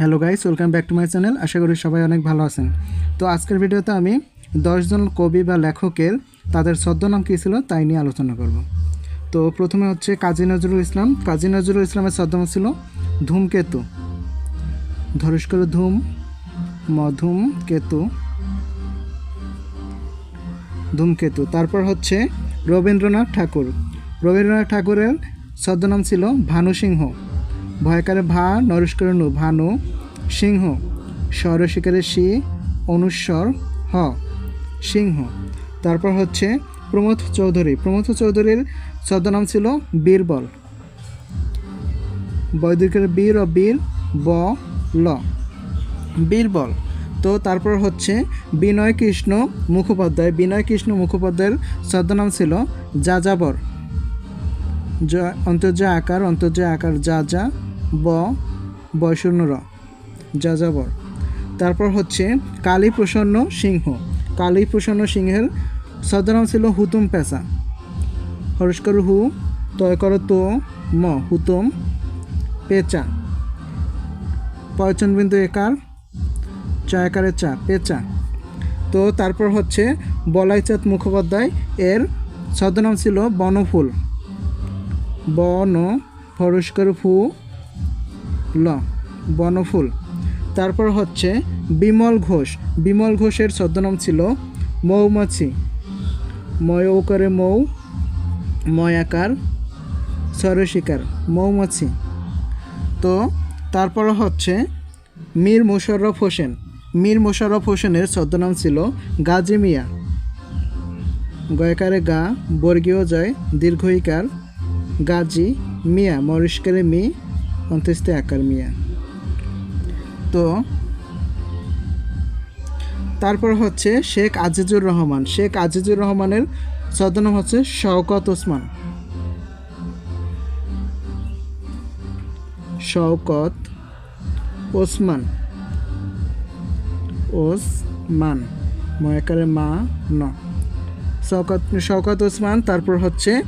Hello guys welcome back to my channel আশা করি সবাই অনেক ভালো আছেন। তো আজকের ভিডিওতে আমি দশজন কবি বা লেখকের তাদের ছদ্মনাম কী ছিল তাই নিয়ে আলোচনা করব। তো প্রথমে হচ্ছে কাজী নজরুল ইসলাম। কাজী নজরুল ইসলামের ছদ্মনাম ছিল ধূমকেতু। ধনুষ্কর ধূম, মধুম কেতু, ধূমকেতু। তারপর হচ্ছে রবীন্দ্রনাথ ঠাকুর। রবীন্দ্রনাথ ঠাকুরের ছদ্মনাম ছিল ভানু সিংহ ভয়কারে ভা, নরস্কর নু ভানু সিংহ, স্বরশিকারে শি অনুস্বর, হ, সিংহ। তারপর হচ্ছে প্রমোদ চৌধুরী। প্রমোদ চৌধুরীর ছদ্মনাম ছিল বীরবল। বৈদিকের বীর ও বীর ব, ল। বীরবল। তো তারপর হচ্ছে বিনয় কৃষ্ণ মুখোপাধ্যায়। বিনয় কৃষ্ণ মুখোপাধ্যায়ের ছদ্মনাম ছিল যাযাবর। জ- অন্তর্জা আকার অন্তর্জা আকার যা যা। ব বয়শূন্য র যাযাবর। তারপর হচ্ছে কালী প্রসন্ন সিংহ। কালী প্রসন্ন সিংহের ছদ্মনাম ছিল হুতুম পেশা হরস্কর হু তয় কর তো, ম, হুতুম পেঁচা। পয়চনবিন্দু একার চয়াকারে চা, পেঁচা। তো তারপর হচ্ছে বলাইচাঁদ মুখোপাধ্যায় এর ছদ্মনাম ছিল বনফুল। বন ফরস্কর ফু ল, বনফুল। তারপর হচ্ছে বিমল ঘোষ। বিমল ঘোষের ছদ্মনাম ছিল মৌমাছি। ময় ওকারে মৌ, ময়াকার সরশিকার মৌমাছি। তো তারপর হচ্ছে মীর মোশাররফ হোসেন। মীর মোশাররফ হোসেনের ছদ্মনাম ছিল গাজী মিয়া। গয়কারে গা, বর্গীয় জয়, দীর্ঘইকার, গাজী মিয়া, মরিষ্কারে মি অন্ত্যেষ্টি আকার মিয়া। তো তারপর হচ্ছে শেখ আজিজুর রহমান। শেখ আজিজুর রহমানের ছদ্মনাম হচ্ছে শওকত ওসমান। শওকত ওসমান। ওসমান। ময়াকারে মা ন। শওকত শওকত ওসমান, তারপর হচ্ছে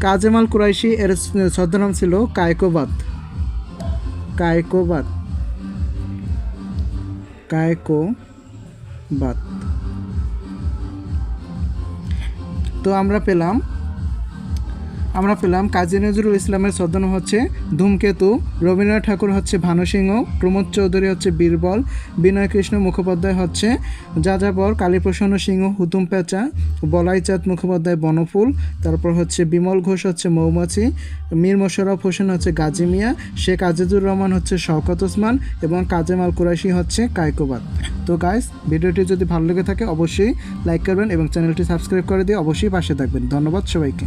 কাজেমাল কুরাইশি, এর ছদ্মনাম ছিল কায়কোবাদ। কায়কোবাদ। কায়কোবাদ। তো আমরা পেলাম আমরা পেলাম কাজী নজরুল ইসলামের ছদ্মনাম হচ্ছে ধূমকেতু, রবীন্দ্রনাথ ঠাকুর হচ্ছে ভানু সিংহ প্রমোদ চৌধুরী হচ্ছে বীরবল বিনয় কৃষ্ণ মুখোপাধ্যায় হচ্ছে যাযাবর, কালীপ্রসন্ন সিংহ, হুতুম পেঁচা, বলাইচাঁদ মুখোপাধ্যায়, বনফুল, তারপর হচ্ছে বিমল ঘোষ হচ্ছে মৌমাছি, মীর মোশাররফ হোসেন হচ্ছে গাজী মিয়া, শেখ আজিজুর রহমান হচ্ছে শওকত ওসমান এবং কাজেমাল কুরাইশি হচ্ছে কায়কোবাদ। তো গাইস ভিডিওটি যদি ভালো লেগে থাকে অবশ্যই লাইক করবেন এবং চ্যানেলটি সাবস্ক্রাইব করে দিয়ে অবশ্যই পাশে থাকবেন। ধন্যবাদ সবাইকে।